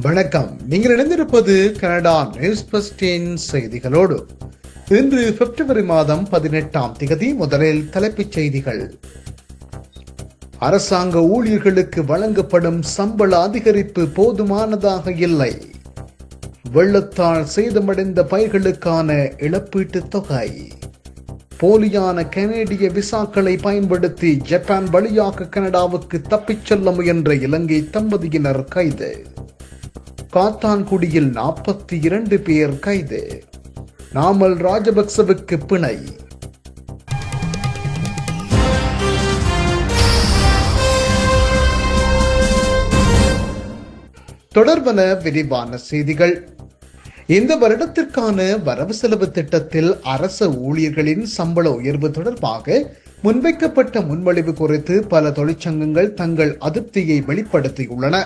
வணக்கம். நீங்கள் இணைந்திருப்பது கனடா நியூஸ் பஸ்டின் செய்திகளோடு. இன்று பிப்ரவரி மாதம் பதினெட்டாம் திகதி முதலில் தலைப்புச் செய்திகள். அரசாங்க ஊழியர்களுக்கு வழங்கப்படும் சம்பள அதிகரிப்பு போதுமானதாக இல்லை. வெள்ளத்தால் சேதமடைந்த பயிர்களுக்கான இழப்பீட்டுத் தொகை. போலியான கனேடிய விசாக்களை பயன்படுத்தி ஜப்பான் வழியாக கனடாவுக்கு தப்பிச் செல்ல முயன்ற இலங்கை தம்பதியினர் கைது. காத்தான்குடியில் நாற்பத்தி இரண்டு பேர் கைது. நாமல் ராஜபக்சவுக்கு பிணை. தொடர்பன விரிவான செய்திகள். இந்த வருடத்திற்கான வரவு செலவு திட்டத்தில் அரச ஊழியர்களின் சம்பள உயர்வு தொடர்பாக முன்வைக்கப்பட்ட முன்மொழிவு குறித்து பல தொழிற்சங்கங்கள் தங்கள் அதிருப்தியை வெளிப்படுத்தியுள்ளன.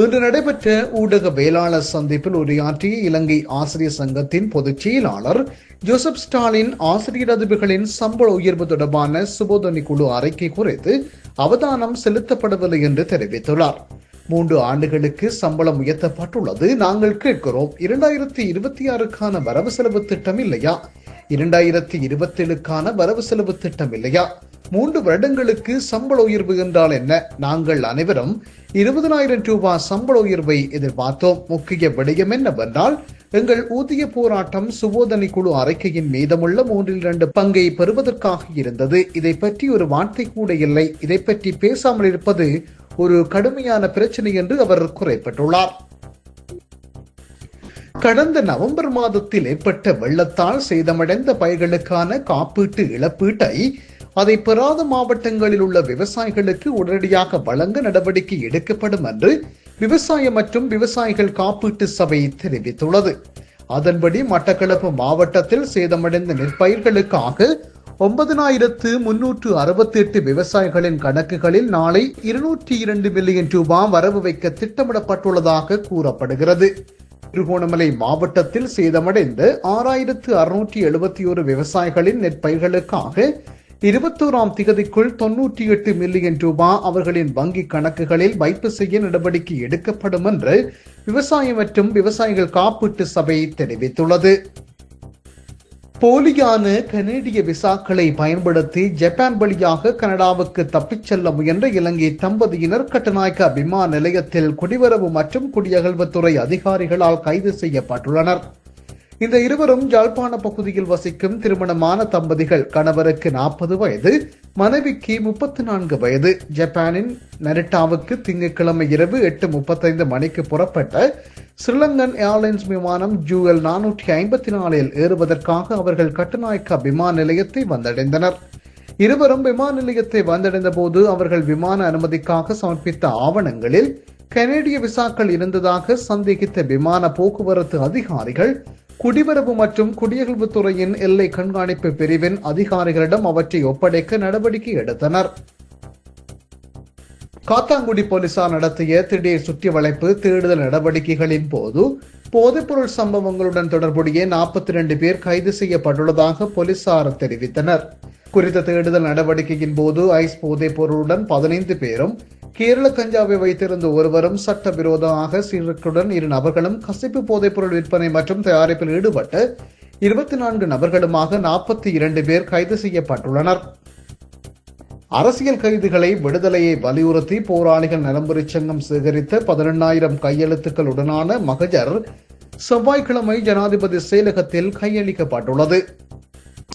இன்று நடைபெற்ற ஊடக வேளாளர் சந்திப்பில் உரையாற்றிய இலங்கை ஆசிரியர் சங்கத்தின் பொதுச் செயலாளர் ஜோசப் ஸ்டாலின் ஆசிரியர் அதிபர்களின் சம்பள உயர்வு தொடர்பான சுபோதனி குழு அறிக்கை குறித்து அவதானம் செலுத்தப்படவில்லை என்று தெரிவித்துள்ளார். மூன்று ஆண்டுகளுக்கு சம்பளம் உயர்த்தப்பட்டுள்ளது. நாங்கள் கேட்கிறோம் இரண்டாயிரத்தி இருபத்தி ஆறுக்கான வரவு செலவு திட்டம் இல்லையா? இரண்டாயிரத்தி இருபத்தி ஏழுக்கான வரவு செலவு திட்டம் இல்லையா? மூன்று வருடங்களுக்கு சம்பள உயர்வு என்றால் என்ன? நாங்கள் அனைவரும் இருபதனாயிரம் ரூபாய் சம்பள உயர்வை எதிர்பார்த்தோம். முக்கிய விடயம் என்னவென்றால் எங்கள் ஊதிய போராட்டம் சுபோதனை குழு அறிக்கையின் மீதமுள்ள மூன்றில் இரண்டு பங்கை பெறுவதற்காக இருந்தது. இதை பற்றி ஒரு வார்த்தை கூட இல்லை. இதை பற்றி பேசாமல் இருப்பது ஒரு கடுமையான பிரச்சனை என்று அவர் குறைப்பட்டுள்ளார். கடந்த நவம்பர் மாதத்தில் ஏற்பட்ட வெள்ளத்தால் சேதமடைந்த பயிர்களுக்கான காப்பீட்டு இழப்பீட்டை அதை பெறாத மாவட்டங்களில் உள்ள விவசாயிகளுக்கு உடனடியாக வழங்க நடவடிக்கை எடுக்கப்படும் என்று விவசாய மற்றும் விவசாயிகள் காப்பீட்டு சபை தெரிவித்துள்ளது. அதன்படி மட்டக்களப்பு மாவட்டத்தில் சேதமடைந்த நெற்பயிர்களுக்காக ஒன்பதனாயிரத்து முன்னூற்று அறுபத்தி எட்டு விவசாயிகளின் கணக்குகளில் நாளை இருநூற்றி இரண்டு மில்லியன் ரூபாய் வரவு வைக்க திட்டமிடப்பட்டுள்ளதாக கூறப்படுகிறது. திருகோணமலை மாவட்டத்தில் சேதமடைந்த ஆறாயிரத்து அறுநூற்றி எழுபத்தி ஒரு விவசாயிகளின் நெற்பயிர்களுக்காக இருபத்தோராம் திகதிக்குள் தொன்னூற்றி எட்டு மில்லியன் ரூபாய் அவர்களின் வங்கி கணக்குகளில் வைப்பு செய்ய நடவடிக்கை எடுக்கப்படும் என்று விவசாயம் மற்றும் விவசாயிகள் காப்பீட்டு சபை தெரிவித்துள்ளது. போலியான கனேடிய விசாக்களை பயன்படுத்தி ஜப்பான் வழியாக கனடாவுக்கு தப்பிச் செல்ல முயன்ற இலங்கை தம்பதியினர் கட்டநாயக்க விமான நிலையத்தில் குடிவரவு மற்றும் குடியகழ்வுத்துறை அதிகாரிகளால் கைது செய்யப்பட்டுள்ளனர். இந்த இருவரும் ஜாழ்ப்பாண பகுதியில் வசிக்கும் திருமணமான தம்பதிகள். கணவருக்கு நாற்பது வயது மனைவிக்கு முப்பத்தி நான்கு வயது. ஜப்பானின் நரிட்டாவுக்கு திங்கட்கிழமை இரவு எட்டு முப்பத்தைந்து மணிக்கு புறப்பட்ட ஸ்ரீலங்கன் ஏர்லைன்ஸ் விமானம் ஜூஎல் நானூற்றி ஐம்பத்தி நாலில் ஏறுவதற்காக அவர்கள் கட்டுநாயக்கா விமான நிலையத்தை வந்தடைந்தனர். இருவரும் விமான நிலையத்தை வந்தடைந்த போது அவர்கள் விமான அனுமதிக்காக சமர்ப்பித்த ஆவணங்களில் கனேடிய விசாக்கள் இருந்ததாக சந்தேகித்த விமான போக்குவரத்து அதிகாரிகள் குடிவரவு மற்றும் குடியகழ்வுத்துறையின் எல்லை கண்காணிப்பு பிரிவின் அதிகாரிகளிடம் அவற்றை ஒப்படைக்க நடவடிக்கை எடுத்தனர். காத்தாங்குடி போலீசார் நடத்திய திடீர் சுற்றி வளைப்பு தேடுதல் நடவடிக்கைகளின் போது போதைப்பொருள் சம்பவங்களுடன் தொடர்புடைய நாற்பத்தி ரெண்டு பேர் கைது செய்யப்பட்டுள்ளதாக போலீசார் தெரிவித்தனர். குறித்த தேடுதல் நடவடிக்கையின் போது ஐஸ் போதைப் பொருளுடன் பதினைந்து பேரும் கேரள கஞ்சாவை வைத்திருந்த ஒருவரும் சட்டவிரோதமாக சீருக்குடன் இரு நபர்களும் கசிப்பு போதைப்பொருள் விற்பனை மற்றும் தயாரிப்பில் ஈடுபட்டு இருபத்தி நான்கு நபர்களுமாக நாற்பத்தி இரண்டு பேர் கைது செய்யப்பட்டுள்ளனர். அரசியல் கைதிகளை விடுதலையை வலியுறுத்தி போராளிகள் நலம்புரி சங்கம் சேகரித்த பதினெண்ணாயிரம் கையெழுத்துக்களுடனான மகஜர் செவ்வாய்க்கிழமை ஜனாதிபதி செயலகத்தில் கையளிக்கப்பட்டுள்ளது.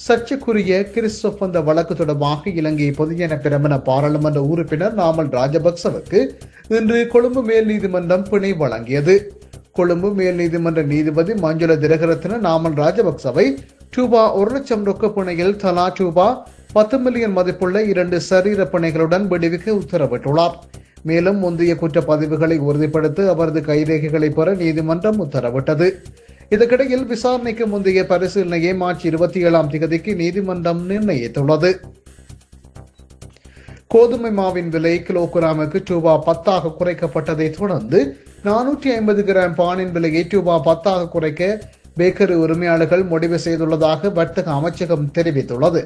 சர்ச்சைக்குரிய கிறிஸ்தொப்பந்த வழக்கு தொடர்பாக இலங்கை பொதுஜன பிரமண பாராளுமன்ற உறுப்பினர் நாமல் ராஜபக்சவுக்கு இன்று கொழும்பு மேல் நீதிமன்றம் பிணை வழங்கியது. கொழும்பு மேல் நீதிமன்ற நீதிபதி மஞ்சுள திரகரத்ன நாமல் ராஜபக்சவை ரூபா ஒரு லட்சம் ரொக்க பிணையில் தலா ரூபா பத்து மில்லியன் மதிப்புள்ள இரண்டு சரீர பிணைகளுடன் விடுவிக்க உத்தரவிட்டுள்ளார். மேலும் முந்தைய குற்றப்பதிவுகளை உறுதிப்படுத்த அவரது கைரேகைகளை பெற நீதிமன்றம் உத்தரவிட்டது. இதற்கிடையில் விசாரணைக்கு முந்தைய பரிசீலனையை மார்ச் இருபத்தி ஏழாம் தேதிக்கு நீதிமன்றம் நிர்ணயித்துள்ளது. கோதுமை மாவின் விலை கிலோகிராமுக்கு ரூபா பத்தாக குறைக்கப்பட்டதை தொடர்ந்து நானூற்றி ஐம்பது கிராம் பானின் விலையை ரூபா பத்தாக குறைக்க பேக்கரி உரிமையாளர்கள் முடிவு செய்துள்ளதாக வர்த்தக அமைச்சகம் தெரிவித்துள்ளது.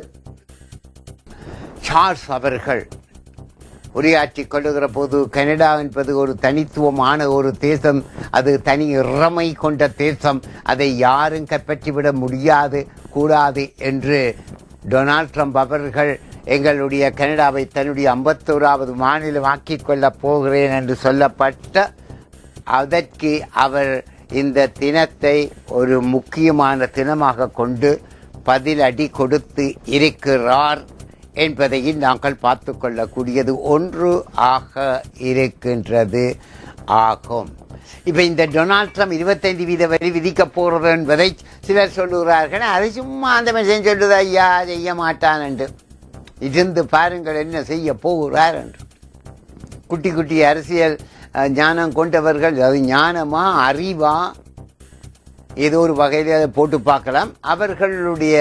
சார்ஸ் அவர்கள் உரையாற்றி கொள்ளுகிற போது கனடா என்பது ஒரு தனித்துவமான ஒரு தேசம் அது தனி இறமை கொண்ட தேசம். அதை யாரும் கைப்பற்றிவிட முடியாது கூடாது என்று டொனால்ட் ட்ரம்ப் அவர்கள் எங்களுடைய கனடாவை தன்னுடைய ஐம்பத்தோராவது மாநிலமாக்கிக் கொள்ளப் போகிறேன் என்று சொல்லப்பட்ட அதற்கு அவர் இந்த தினத்தை ஒரு முக்கியமான தினமாக கொண்டு பதிலடி கொடுத்து இருக்கிறார். என்பதையும் நாங்கள் பார்த்து கொள்ளக்கூடியது ஒன்று ஆக இருக்கின்றது ஆகும். இப்போ இந்த டொனால்ட் ட்ரம்ப் இருபத்தைந்து வீத வரி விதிக்க போகிறது என்பதை சிலர் சொல்லுகிறார்கள். அது சும்மா அந்த மனுஷன் சொல்லுது ஐயா செய்ய மாட்டான் என்று. இருந்து பாருங்கள் என்ன செய்ய போகிறார் என்று. குட்டி குட்டி அரசியல் ஞானம் கொண்டவர்கள் அது ஞானமா அறிவா? ஏதோ ஒரு வகையில் அதை போட்டு பார்க்கலாம். அவர்களுடைய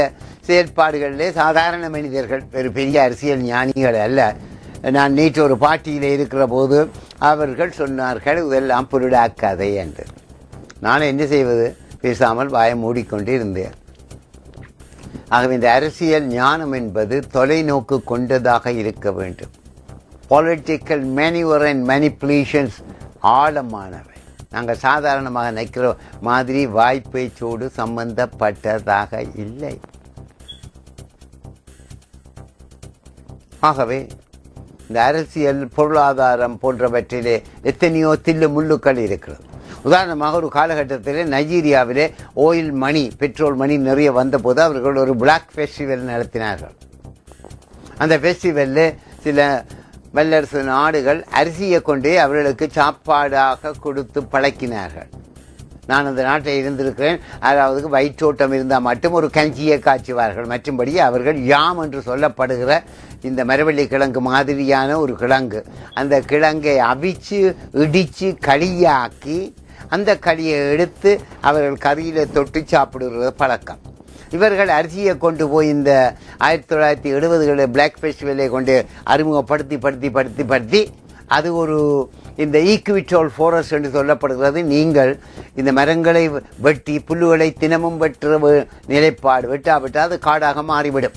செயற்பாடுகளிலே சாதாரண மனிதர்கள் ஒரு பெரிய அரசியல் ஞானிகள் அல்ல. நான் நேற்று ஒரு பாட்டியில் இருக்கிற போது அவர்கள் சொன்னார்கள் இதெல்லாம் பொருளாக்காதே என்று. நான் என்ன செய்வது? பேசாமல் வாய மூடிக்கொண்டு இருந்தேன். ஆகவே இந்த அரசியல் ஞானம் என்பது தொலைநோக்கு கொண்டதாக இருக்க வேண்டும். பொலிட்டிக்கல் மேனிவர் அண்ட் மேனிப்புலேஷன்ஸ் ஆழமானவை. நாங்கள் சாதாரணமாக நிற்கிற மாதிரி வாய்ப்பேச்சோடு சம்பந்தப்பட்டதாக இல்லை. ஆகவே இந்த அரசியல் பொருளாதாரம் போன்றவற்றிலே எத்தனையோ தில்லு முள்ளுக்கள் இருக்கிறது. உதாரணமாக ஒரு காலகட்டத்திலே நைஜீரியாவிலே ஓயில் மணி பெட்ரோல் மணி நிறைய வந்தபோது அவர்கள் ஒரு பிளாக் ஃபெஸ்டிவல் நடத்தினார்கள். அந்த ஃபெஸ்டிவலில் சில வல்லரசு நாடுகள் அரிசியை கொண்டே அவர்களுக்கு சாப்பாடாக கொடுத்து பழக்கினார்கள். நான் அந்த நாட்டில் இருந்திருக்கிறேன். அதாவது வயிற்றோட்டம் இருந்தால் மட்டும் ஒரு கஞ்சியை காய்ச்சுவார்கள். மற்றும்படி அவர்கள் யாம் என்று சொல்லப்படுகிற இந்த மரவள்ளி கிழங்கு மாதிரியான ஒரு கிழங்கு. அந்த கிழங்கை அவிச்சு இடித்து களியாக்கி அந்த களியை எடுத்து அவர்கள் கறியில் தொட்டு சாப்பிடுகிற பழக்கம். இவர்கள் அரிசியை கொண்டு போய் இந்த ஆயிரத்தி தொள்ளாயிரத்தி எழுபதுகளில் பிளாக் ஃபெஸ்டிவலை கொண்டு அறிமுகப்படுத்தி படுத்தி படுத்தி படுத்தி அது ஒரு இந்த ஈக்குவிட்டோல் ஃபோரஸ்ட் என்று சொல்லப்படுகிறது. நீங்கள் இந்த மரங்களை வெட்டி புல்லுகளை தினமும் வெட்டுற நிலைப்பாடு வெட்டாவிட்டால் அது காடாக மாறிவிடும்.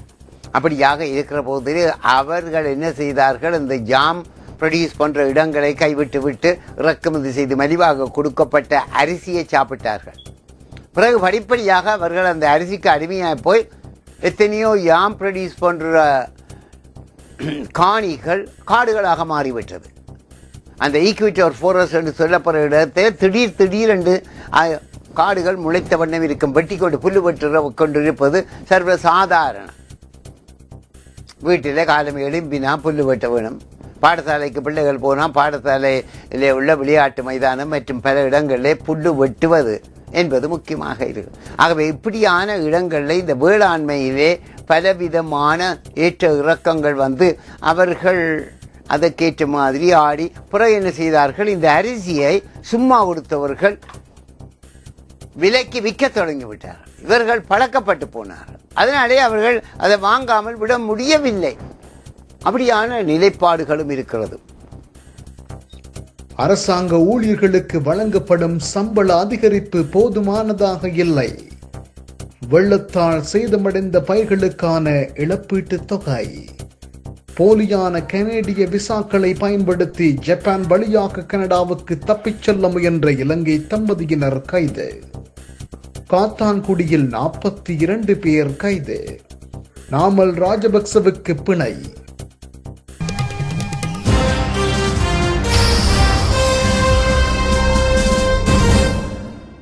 அப்படியாக இருக்கிற போது அவர்கள் என்ன செய்தார்கள்? இந்த ஜாம் ப்ரொடியூஸ் பண்ணுற இடங்களை கைவிட்டு விட்டு இறக்குமதி செய்து மலிவாக கொடுக்கப்பட்ட அரிசியை சாப்பிட்டார்கள். பிறகு படிப்படியாக அவர்கள் அந்த அரிசிக்கு அடிமையாக போய் எத்தனையோ யாம் ப்ரொடியூஸ் பண்ணுற காணிகள் காடுகளாக மாறிவிட்டது. அந்த ஈக்குவிட்டோர் ஃபோரஸ் என்று சொல்லப்படுற இடத்தை திடீர் திடீரென்று காடுகள் முளைத்த வண்ணம் இருக்கும். வெட்டி கொண்டு புல்லு வெட்டு கொண்டிருப்பது சர்வ சாதாரணம் வீட்டில் காலம் எழும்பினா புல்லு வெட்ட வேணும். பாடசாலைக்கு பிள்ளைகள் போனால் பாடசாலையில் உள்ள விளையாட்டு மைதானம் மற்றும் பல இடங்களிலே புல்லு வெட்டுவது என்பது முக்கியமாக இருக்கு ஆகவே இப்படியான இடங்களில் இந்த வேளாண்மையிலே பலவிதமான ஏற்ற இறக்கங்கள் வந்து அவர்கள் அதற்கேற்ற மாதிரி ஆடி பிறகு என்ன செய்தார்கள்? இந்த அரிசியை சும்மா கொடுத்தவர்கள் விலைக்கு விற்க தொடங்கி விட்டார்கள் இவர்கள் பழக்கப்பட்டு போனார்கள். அதனாலே அவர்கள் அதை வாங்காமல் விட முடியவில்லை. அப்படியான நிலைப்பாடுகளும் இருக்கிறது. அரசாங்க ஊழியர்களுக்கு வழங்கப்படும் சம்பள அதிகரிப்பு போதுமானதாக இல்லை. வெள்ளத்தால் சேதமடைந்த பயிர்களுக்கான இழப்பீட்டுத் தொகை. போலியான கனேடிய விசாக்களை பயன்படுத்தி ஜப்பான் வழியாக கனடாவுக்கு தப்பிச் செல்ல முயன்ற இலங்கை தம்பதியினர் கைது. காத்தான்குடியில் நாற்பத்தி இரண்டு பேர் கைது. நாமல் ராஜபக்சவுக்கு பிணை.